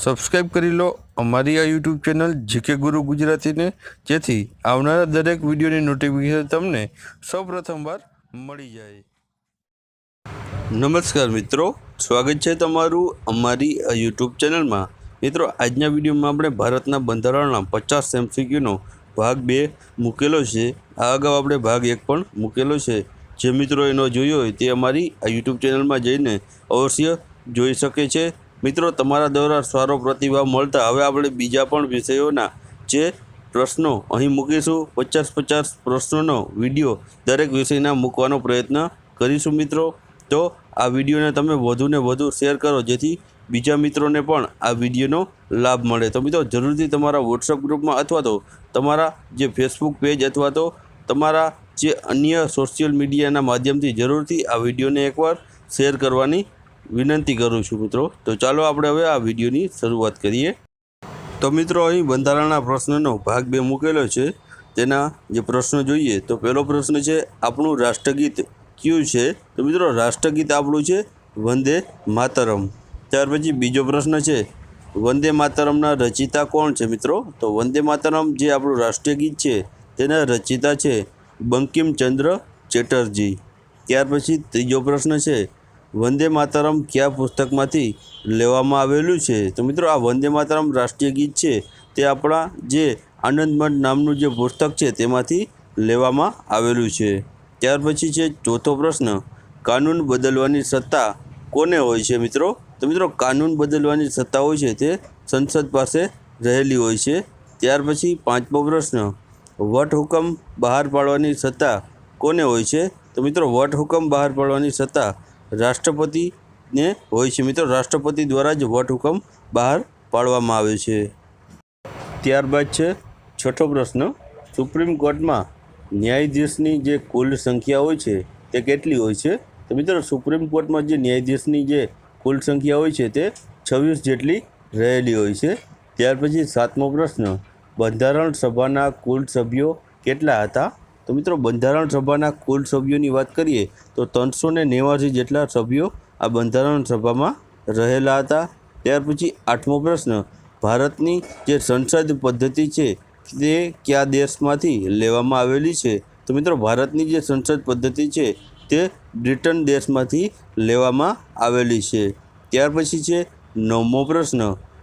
Subscribe કરી લો અમારી આ યુટ્યુબ ચેનલ જીકે ગુરુ ગુજરાતીને. જેથી આવનારા દરેક વિડીયોની નોટિફિકેશન તમને સૌપ્રથમવાર મળી જાય. નમસ્કાર મિત્રો, સ્વાગત છે તમારું અમારી આ યુટ્યુબ ચેનલમાં મિત્રો, આજના વિડીયોમાં આપણે ભારતના બંધારણના પચાસ એમસીક્યુનો ભાગ બે મૂકેલો છે. આ અગાઉ આપણે ભાગ એક પણ મૂકેલો છે. જે મિત્રો એનો જોયો હોય તે અમારી આ યુટ્યુબ ચેનલમાં જઈને અવશ્ય જોઈ શકે છે. મિત્રો, તમારા દ્વારા સારો પ્રતિભાવ મળતા હવે આપણે બીજા પણ વિષયોના જે પ્રશ્નો અહીં મૂકીશું. પચાસ પચાસ પ્રશ્નોનો વીડિયો દરેક વિષયના મૂકવાનો પ્રયત્ન કરીશું મિત્રો. તો આ વિડીયોને તમે વધુને વધુ શેર કરો, જેથી બીજા મિત્રોને પણ આ વિડીયોનો લાભ મળે. તો મિત્રો, જરૂરથી તમારા વોટ્સઅપ ગ્રુપમાં અથવા તો તમારા જે ફેસબુક પેજ અથવા તો તમારા જે અન્ય સોશિયલ મીડિયાના માધ્યમથી જરૂરથી આ વિડીયોને એકવાર શેર કરવાની વિનંતી કરું છું મિત્રો. તો ચાલો આપણે હવે આ વિડીયોની શરૂઆત કરીએ. તો મિત્રો, અહીં બંધારણના પ્રશ્નનો ભાગ બે મૂકેલો છે. તેના જે પ્રશ્નો જોઈએ, તો પહેલો પ્રશ્ન છે, આપણું રાષ્ટ્રગીત કયું છે? તો મિત્રો, રાષ્ટ્રગીત આપણું છે, વંદે માતરમ. ત્યાર પછી બીજો પ્રશ્ન છે, વંદે માતરમના રચિતા કોણ છે મિત્રો? તો વંદે માતરમ જે આપણું રાષ્ટ્રીય ગીત છે, તેના રચિતા છે, બંકિમચંદ્ર ચેટર્જી. ત્યાર પછી ત્રીજો પ્રશ્ન છે વંદે માતરમ કયા પુસ્તકમાંથી લેવામાં આવેલું છે? તો મિત્રો, આ વંદે માતરમ રાષ્ટ્રીય ગીત છે. તે આપણા જે આનંદમઠ નામનું જે પુસ્તક છે, તેમાંથી લેવામાં આવેલું છે. ત્યાર પછી છે ચોથો પ્રશ્ન, કાનૂન બદલવાની સત્તા કોને હોય છે મિત્રો? તો મિત્રો, કાનૂન બદલવાની સત્તા હોય છે તે સંસદ પાસે રહેલી હોય છે. ત્યાર પછી પાંચમો પ્રશ્ન વટહુકમ બહાર પાડવાની સત્તા કોને હોય છે? તો મિત્રો વટહુકમ બહાર પાડવાની સત્તા રાષ્ટ્રપતિને હોય છે. મિત્રો, રાષ્ટ્રપતિ દ્વારા જ વટહુકમ બહાર પાડવામાં આવે છે. ત્યારબાદ છે, છઠ્ઠો પ્રશ્ન. સુપ્રીમ કોર્ટમાં ન્યાયાધીશની જે કુલ સંખ્યા હોય છે, તે કેટલી હોય છે? તો મિત્રો, સુપ્રીમ કોર્ટમાં જે ન્યાયાધીશની જે કુલ સંખ્યા હોય છે, તે છવ્વીસ જેટલી રહેલી હોય છે. ત્યાર પછી સાતમો પ્રશ્ન. બંધારણ સભાના કુલ સભ્યો કેટલા હતા? તો મિત્રો, બંધારણ સભાના કુલ સભ્યોની વાત કરીએ તો ત્રણસો ને નેવાસી જેટલા સભ્યો આ બંધારણ સભામાં રહેલા હતા. ત્યાર પછી આઠમો પ્રશ્ન, ભારતની જે સંસદ પદ્ધતિ છે તે કયા દેશમાંથી લેવામાં આવેલી છે? તો મિત્રો, ભારતની જે સંસદ પદ્ધતિ છે તે બ્રિટન દેશમાંથી લેવામાં આવેલી છે. ત્યાર પછી છે નવમો પ્રશ્ન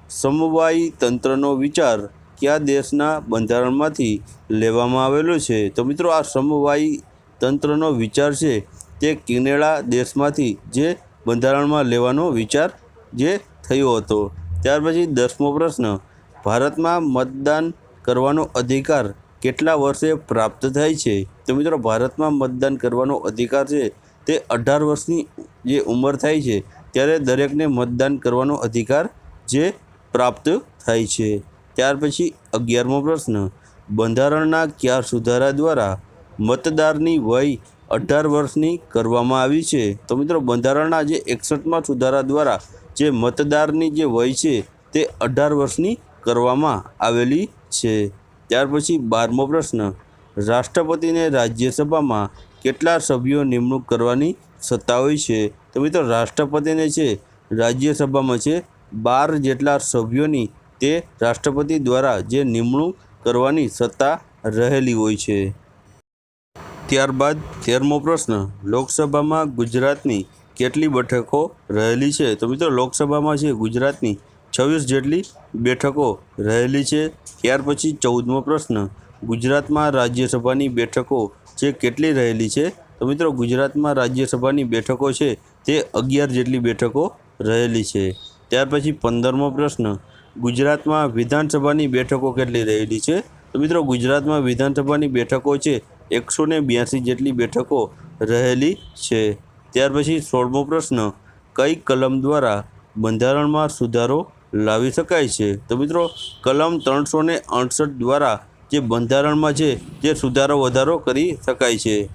સમવાયી તંત્રનો વિચાર. કયા દેશના બંધારણમાંથી લેવામાં આવેલો છે? તો મિત્રો, આ સમવાયી તંત્રનો વિચાર છે તે કેનેડા દેશમાંથી જે બંધારણમાં લેવાનો વિચાર જે થયો હતો. ત્યાર પછી દસમો પ્રશ્ન. ભારતમાં મતદાન કરવાનો અધિકાર કેટલા વર્ષે પ્રાપ્ત થાય છે? તો મિત્રો, ભારતમાં મતદાન કરવાનો અધિકાર છે તે અઢાર વર્ષની જે ઉંમર થાય છે, ત્યારે દરેકને મતદાન કરવાનો અધિકાર જે પ્રાપ્ત થાય છે. ત્યાર પછી અગિયારમો પ્રશ્ન. બંધારણના કયા સુધારા દ્વારા મતદારની વય અઢાર વર્ષની કરવામાં આવી છે? તો મિત્રો, બંધારણના જે એકસઠમાં સુધારા દ્વારા જે મતદારની જે વય છે તે અઢાર વર્ષની કરવામાં આવેલી છે. ત્યાર પછી બારમો પ્રશ્ન. રાષ્ટ્રપતિને રાજ્યસભામાં કેટલા સભ્યો નિમણૂક કરવાની સત્તા હોય છે? તો મિત્રો, રાષ્ટ્રપતિને છે, રાજ્યસભામાં છે બાર જેટલા સભ્યોની તે રાષ્ટ્રપતિ દ્વારા જે નિમણૂક કરવાની સત્તા રહેલી હોય છે. ત્યારબાદ તેરમો પ્રશ્ન, લોકસભામાં ગુજરાતની કેટલી બેઠકો રહેલી છે? તો મિત્રો, લોકસભામાં છે ગુજરાતની છવ્વીસ જેટલી બેઠકો રહેલી છે. ત્યાર પછી ચૌદમો પ્રશ્ન, ગુજરાતમાં રાજ્યસભાની બેઠકો જે કેટલી રહેલી છે? તો મિત્રો, ગુજરાતમાં રાજ્યસભાની બેઠકો છે તે અગિયાર જેટલી બેઠકો રહેલી છે. ત્યાર પછી પંદરમો પ્રશ્ન ગુજરાતમાં વિધાનસભાની બેઠકો કેટલી રહેલી છે? તો મિત્રો, ગુજરાતમાં વિધાનસભાની બેઠકો છે એકસો ને બ્યાસી જેટલી બેઠકો રહેલી છે. ત્યાર પછી સોળમો પ્રશ્ન, કઈ કલમ દ્વારા બંધારણમાં સુધારો લાવી શકાય છે? તો મિત્રો, કલમ ત્રણસો ને અડસઠ દ્વારા જે બંધારણમાં છે જે સુધારો વધારો કરી શકાય છે.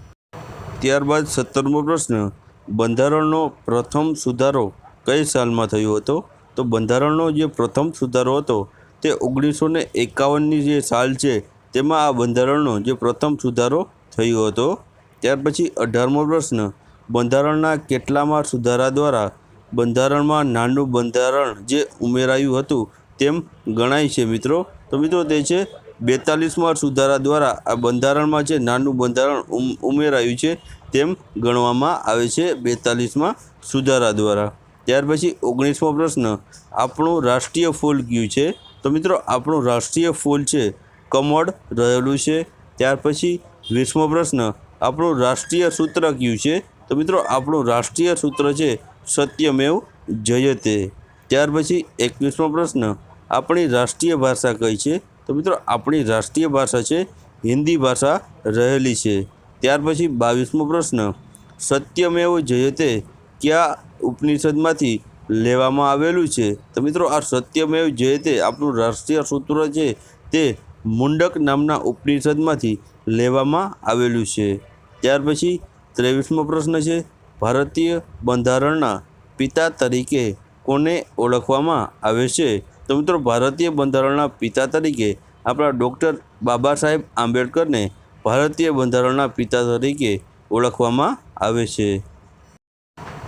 ત્યારબાદ સત્તરમો પ્રશ્ન, બંધારણનો પ્રથમ સુધારો કઈ સાલમાં થયો હતો? તો બંધારણનો જે પ્રથમ સુધારો હતો તે ઓગણીસો ને એકાવનની જે સાલ છે, તેમાં આ બંધારણનો જે પ્રથમ સુધારો થયો હતો. ત્યાર પછી અઢારમો પ્રશ્ન, બંધારણના કેટલામાં સુધારા દ્વારા બંધારણમાં નાનું બંધારણ જે ઉમેરાયું હતું તેમ ગણાય છે મિત્રો. તો મિત્રો તે છે, બેતાલીસમાં સુધારા દ્વારા આ બંધારણમાં જે નાનું બંધારણ ઉમ- ઉમેરાયું છે તેમ ગણવામાં આવે છે બેતાલીસમાં સુધારા દ્વારા. ત્યાર પછી ઓગણીસમો પ્રશ્ન, આપણું રાષ્ટ્રીય ફૂલ કયું છે? તો મિત્રો, આપણું રાષ્ટ્રીય ફૂલ છે કમળ રહેલું છે. ત્યાર પછી વીસમો પ્રશ્ન, આપણું રાષ્ટ્રીય સૂત્ર કયું છે? તો મિત્રો, આપણું રાષ્ટ્રીય સૂત્ર છે સત્યમેવ જયતે. ત્યાર પછી એકવીસમો પ્રશ્ન, આપણી રાષ્ટ્રીય ભાષા કઈ છે? તો મિત્રો, આપણી રાષ્ટ્રીય ભાષા છે હિન્દી ભાષા રહેલી છે. ત્યાર પછી બાવીસમો પ્રશ્ન, સત્યમેવ જયતે કયા ઉપનિષદમાંથી લેવામાં આવેલું છે? તો મિત્રો, આ સત્યમેવ જયતે આપણું રાષ્ટ્રીય સૂત્ર છે, તે મુંડક નામના ઉપનિષદમાંથી લેવામાં આવેલું છે. ત્યાર પછી ત્રેવીસમો પ્રશ્ન છે, ભારતીય બંધારણના પિતા તરીકે કોને ઓળખવામાં આવે છે? તો મિત્રો, ભારતીય બંધારણના પિતા તરીકે આપણા ડૉક્ટર બાબા સાહેબ આંબેડકરને ભારતીય બંધારણના પિતા તરીકે ઓળખવામાં આવે છે.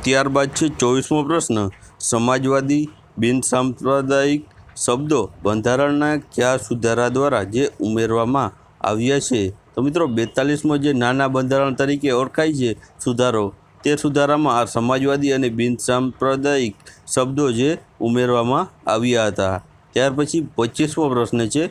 ત્યારબાદ છે ચોવીસમો પ્રશ્ન. સમાજવાદી બિનસાંપ્રદાયિક શબ્દો બંધારણના કયા સુધારા દ્વારા જે ઉમેરવામાં આવ્યા છે. તો મિત્રો, બેતાલીસમાં જે નાના બંધારણ તરીકે ઓળખાય છે, સુધારો. તે સુધારામાં આ સમાજવાદી અને બિનસાંપ્રદાયિક શબ્દો જે ઉમેરવામાં આવ્યા હતા. ત્યાર પછી પચીસમો પ્રશ્ન છે,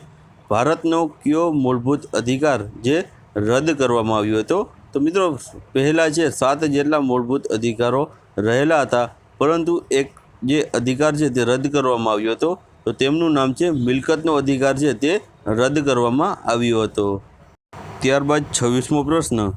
ભારતનો કયો મૂળભૂત અધિકાર જે રદ કરવામાં આવ્યો હતો? તો મિત્રો, પહેલાં છે, સાત જેટલા મૂળભૂત અધિકારો રહેલા હતા. પરંતુ એક જે અધિકાર છે તે રદ કરવામાં આવ્યો હતો. તો તેમનું નામ છે મિલકતનો અધિકાર છે તે રદ કરવામાં આવ્યો હતો. ત્યારબાદ છવ્વીસમો પ્રશ્ન.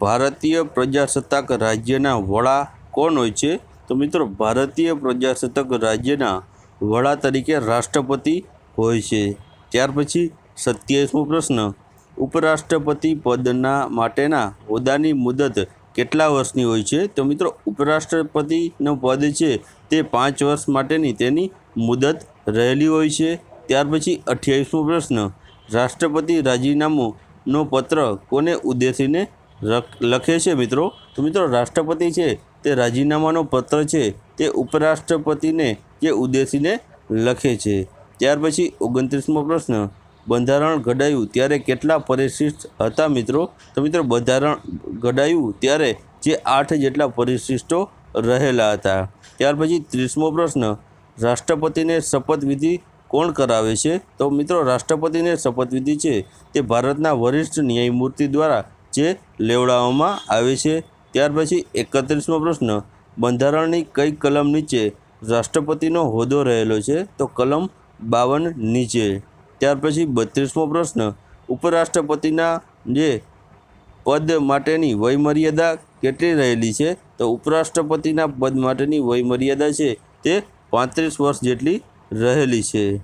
ભારતીય પ્રજાસત્તાક રાજ્યના વડા કોણ હોય છે? તો મિત્રો, ભારતીય પ્રજાસત્તાક રાજ્યના વડા તરીકે રાષ્ટ્રપતિ હોય છે. ત્યાર પછી સત્યાવીસમો પ્રશ્ન. ઉપરાષ્ટ્રપતિ પદના માટેના હોદ્દાની મુદત કેટલા વર્ષની હોય છે? તો મિત્રો, ઉપરાષ્ટ્રપતિનું પદ છે તે પાંચ વર્ષ માટેની તેની મુદત રહેલી હોય છે. ત્યાર પછી અઠ્યાવીસમો પ્રશ્ન, રાષ્ટ્રપતિ રાજીનામુંનો પત્ર કોને ઉદ્દેશીને લખે છે મિત્રો? તો મિત્રો, રાષ્ટ્રપતિ છે તે રાજીનામાનો પત્ર છે તે ઉપરાષ્ટ્રપતિને જે ઉદ્દેશીને લખે છે. ત્યાર પછી ઓગણત્રીસમો પ્રશ્ન બંધારણ ઘડાયું ત્યારે કેટલા પરિશિષ્ટ હતા મિત્રો? તો મિત્રો, બંધારણ ઘડાયું ત્યારે જે આઠ જેટલા પરિશિષ્ટો રહેલા હતા. ત્યાર પછી ત્રીસમો પ્રશ્ન, રાષ્ટ્રપતિને શપથવિધિ કોણ કરાવે છે? તો મિત્રો, રાષ્ટ્રપતિને શપથવિધિ છે તે ભારતના વરિષ્ઠ ન્યાયમૂર્તિ દ્વારા જે લેવડાવવામાં આવે છે. ત્યાર પછી એકત્રીસમો પ્રશ્ન, બંધારણની કઈ કલમ નીચે રાષ્ટ્રપતિનો હોદ્દો રહેલો છે? તો કલમ બાવન નીચે. ત્યાર પછી બત્રીસમો પ્રશ્ન, ઉપરાષ્ટ્રપતિના જે પદ માટેની વયમર્યાદા કેટલી રહેલી છે? તો ઉપરાષ્ટ્રપતિના પદ માટેની વયમર્યાદા છે તે પાંત્રીસ વર્ષ જેટલી રહેલી છે.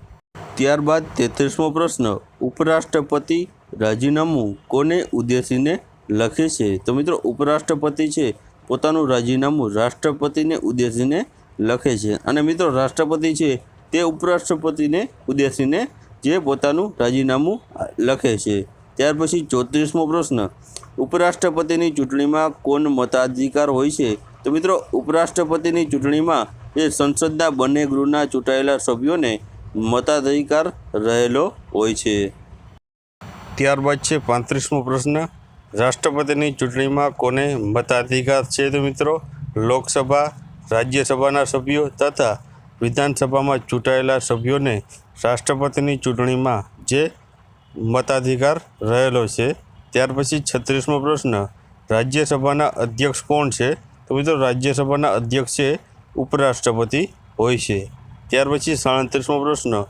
ત્યારબાદ તેત્રીસમો પ્રશ્ન, ઉપરાષ્ટ્રપતિ રાજીનામું કોને ઉદ્દેશીને લખે છે? તો મિત્રો, ઉપરાષ્ટ્રપતિ છે, પોતાનું રાજીનામું રાષ્ટ્રપતિને ઉદ્દેશીને લખે છે. અને મિત્રો, રાષ્ટ્રપતિ છે તે ઉપરાષ્ટ્રપતિને ઉદ્દેશીને જે પોતાનું રાજીનામું લખે છે. ત્યાર પછી ચોત્રીસમો પ્રશ્ન, ઉપરાષ્ટ્રપતિની ચૂંટણીમાં કોણ મતાધિકાર હોય છે? તો મિત્રો, ઉપરાષ્ટ્રપતિની ચૂંટણીમાં એ સંસદના બંને ગૃહના ચૂંટાયેલા સભ્યોને મતાધિકાર રહેલો હોય છે. ત્યારબાદ છે પાંત્રીસમો પ્રશ્ન, રાષ્ટ્રપતિની ચૂંટણીમાં કોને મતાધિકાર છે તો મિત્રો? લોકસભા, રાજ્યસભાના સભ્યો તથા વિધાનસભામાં ચૂંટાયેલા સભ્યોને રાષ્ટ્રપતિની ચૂંટણીમાં જે મતાધિકાર રહેલો છે, ત્યાર પછી છત્રીસમો પ્રશ્ન, રાજ્યસભાના અધ્યક્ષ કોણ છે? તો મિત્રો, રાજ્યસભાના અધ્યક્ષ છે, ઉપરાષ્ટ્રપતિ હોય છે. ત્યાર પછી સાડત્રીસમો પ્રશ્ન,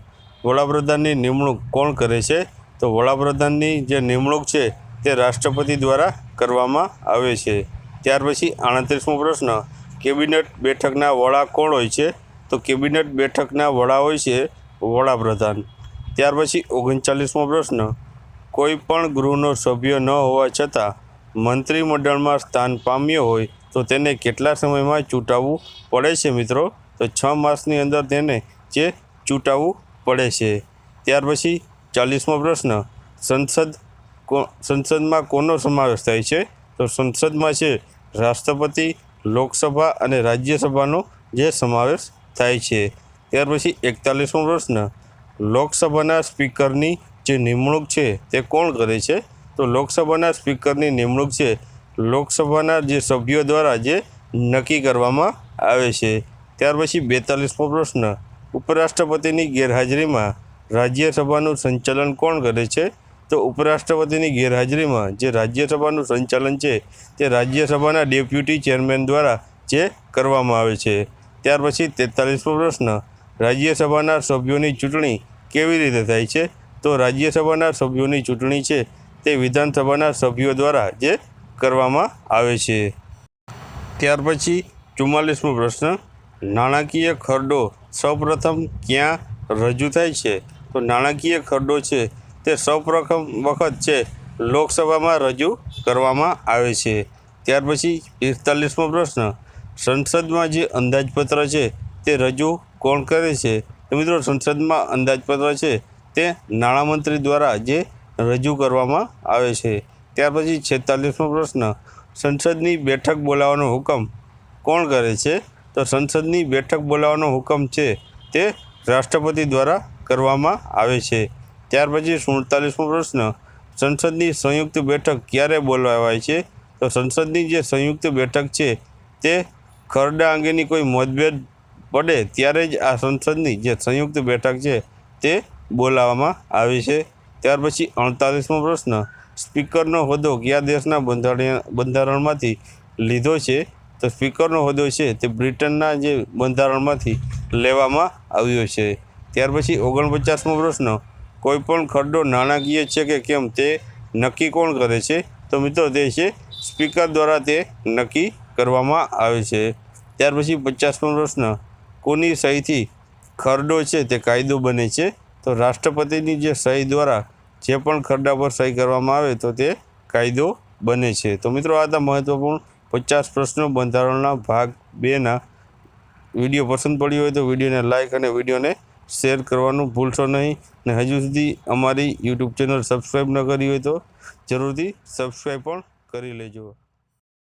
વડાપ્રધાનની નિમણૂક કોણ કરે છે? તો વડાપ્રધાનની જે નિમણૂક છે, તે રાષ્ટ્રપતિ દ્વારા કરવામાં આવે છે. ત્યાર પછી આડત્રીસમો પ્રશ્ન, કેબિનેટ બેઠકના વડા કોણ હોય છે? તો કેબિનેટ બેઠકના વડા હોય છે વડાપ્રધાન. ત્યાર પછી ઓગણચાલીસમો પ્રશ્ન, કોઈ પણ ગૃહનો સભ્ય ન હોવા છતાં મંત્રીમંડળમાં સ્થાન પામ્યો હોય તો તેને કેટલા સમયમાં ચૂંટાવવું પડે છે મિત્રો? તો છ માસની અંદર તેને જે ચૂંટાવવું પડે છે. ત્યાર પછી ચાલીસમો પ્રશ્ન, સંસદ સંસદમાં કોનો સમાવેશ થાય છે? તો સંસદમાં છે રાષ્ટ્રપતિ, લોકસભા અને રાજ્યસભાનો જે સમાવેશ થાય છે. ત્યાર પછી એકતાલીસમો પ્રશ્ન, લોકસભાના સ્પીકરની જે નિમણૂક છે તે કોણ કરે છે? તો લોકસભાના સ્પીકરની નિમણૂક છે લોકસભાના જે સભ્યો દ્વારા જે નક્કી કરવામાં આવે છે. ત્યાર પછી બેતાલીસમો પ્રશ્ન, ઉપરાષ્ટ્રપતિની ગેરહાજરીમાં રાજ્યસભાનું સંચાલન કોણ કરે છે? તો ઉપરાષ્ટ્રપતિની ગેરહાજરીમાં જે રાજ્યસભાનું સંચાલન છે તે રાજ્યસભાના ડેપ્યુટી ચેરમેન દ્વારા જે કરવામાં આવે છે. ત્યાર પછી તેતાલીસમો પ્રશ્ન રાજ્યસભાના સભ્યોની ચૂંટણી કેવી રીતે થાય છે? તો રાજ્યસભાના સભ્યોની ચૂંટણી છે તે વિધાનસભાના સભ્યો દ્વારા જે કરવામાં આવે છે. ત્યાર પછી ચુમ્માલીસમો પ્રશ્ન. નાણાકીય ખરડો સૌપ્રથમ ક્યાં રજૂ થાય છે? તો નાણાકીય ખરડો છે તે સૌપ્રથમ વખત છે લોકસભામાં રજૂ કરવામાં આવે છે. ત્યાર પછી પિસ્તાલીસમો પ્રશ્ન. સંસદમાં જે અંદાજપત્ર છે તે રજૂ કોણ કરે છે? તો મિત્રો, સંસદમાં અંદાજપત્ર છે તે નાણામંત્રી દ્વારા જે રજૂ કરવામાં આવે છે. ત્યાર પછી છેતાલીસમો પ્રશ્ન. સંસદની બેઠક બોલાવવાનો હુકમ કોણ કરે છે? તો સંસદની બેઠક બોલાવવાનો હુકમ છે તે રાષ્ટ્રપતિ દ્વારા કરવામાં આવે છે. ત્યાર પછી સુડતાલીસમો પ્રશ્ન. સંસદની સંયુક્ત બેઠક ક્યારે બોલાવાય છે? તો સંસદની જે સંયુક્ત બેઠક છે તે ખરડા અંગેની કોઈ મતભેદ પડે ત્યારે જ આ સંસદની જે સંયુક્ત બેઠક છે તે બોલાવવામાં આવે છે. ત્યાર પછી અડતાલીસમો પ્રશ્ન, સ્પીકરનો હોદ્દો કયા દેશના બંધારણ બંધારણમાંથી લીધો છે? તો સ્પીકરનો હોદ્દો છે તે બ્રિટનના જે બંધારણમાંથી લેવામાં આવ્યો છે. ત્યાર પછી ઓગણપચાસમો પ્રશ્ન કોઈપણ ખરડો નાણાકીય છે કે કેમ તે નક્કી કોણ કરે છે? તો મિત્રો તે છે સ્પીકર દ્વારા તે નક્કી કરવામાં આવે છે. ત્યાર પછી પચાસમો પ્રશ્ન કોની સહીથી ખરડો છે તે કાયદો બને છે, તો રાષ્ટ્રપતિની જે સહી દ્વારા જે પણ ખરડા પર સહી કરવામાં આવે તો તે કાયદો બને છે. તો મિત્રો, આ હતા મહત્વપૂર્ણ પચાસ પ્રશ્નો બંધારણના ભાગ બેના. વીડિયો પસંદ પડ્યો હોય તો વિડીયોને લાઇક અને વિડીયોને શેર કરવાનું ભૂલશો નહીં. ને હજુ સુધી અમારી યુટ્યુબ ચેનલ સબસ્ક્રાઈબ ન કરી હોય તો જરૂરથી સબસ્ક્રાઈબ પણ કરી લેજો.